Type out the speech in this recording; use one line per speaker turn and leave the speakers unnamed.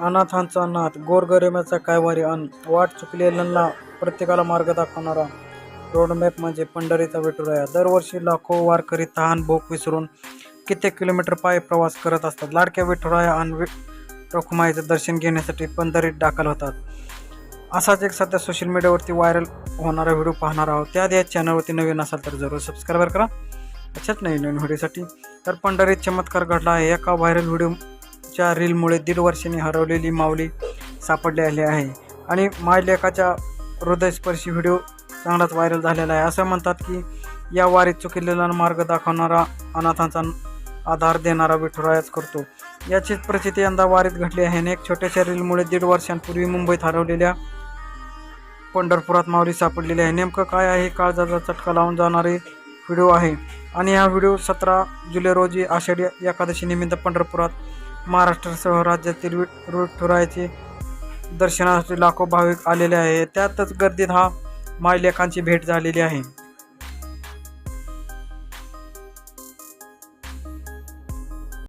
अनाथांचा नाथ गोरगरिबाचा कायवारी अन वाट चुकलेल्यांना प्रत्येकाला मार्ग दाखवणारा रोडमॅप म्हणजे पंढरीचा विठुराया. दरवर्षी लाखो वारकरी तहान भूक विसरून कित्येक किलोमीटर पायी प्रवास करत असतात. लाडक्या विठुराया आणि वि रखुमाईचं दर्शन घेण्यासाठी पंढरीत दाखल होतात. असाच एक सध्या सोशल मीडियावरती व्हायरल होणारा व्हिडिओ पाहणार आहोत. त्याआधी या चॅनलवरती नवीन असाल तर जरूर सबस्क्राईब करा. अशाच नवीन नवीन व्हिडिओसाठी तर पंढरीत चमत्कार घडला आहे. एका व्हायरल व्हिडिओ च्या रीलमुळे दीड वर्षांनी हरवलेली माऊली सापडली आली आहे. आणि मायलेखाच्या हृदयस्पर्शी व्हिडिओ चांगलाच व्हायरल झालेला आहे. असं म्हणतात की या वारीत चुकलेला मार्ग दाखवणारा अनाथांचा आधार देणारा विठुरायाच करतो. याचीच प्रचिती यंदा वारीत घडली आहे आणि एक छोट्याशा रीलमुळे दीड वर्षांपूर्वी मुंबईत हरवलेल्या पंढरपुरात माऊली सापडलेली आहे. नेमकं काय आहे? काळजाचा चटका लावून जाणारे व्हिडिओ आहे. आणि हा व्हिडिओ सतरा जुलै रोजी आषाढी एकादशी निमित्त पंढरपुरात महाराष्ट्रासह राज्यातील विठ- विठुरायाचे दर्शनासाठी लाखो भाविक आलेले आहे त्यातच गर्दीत हा मायलेखांची भेट झालेली आहे.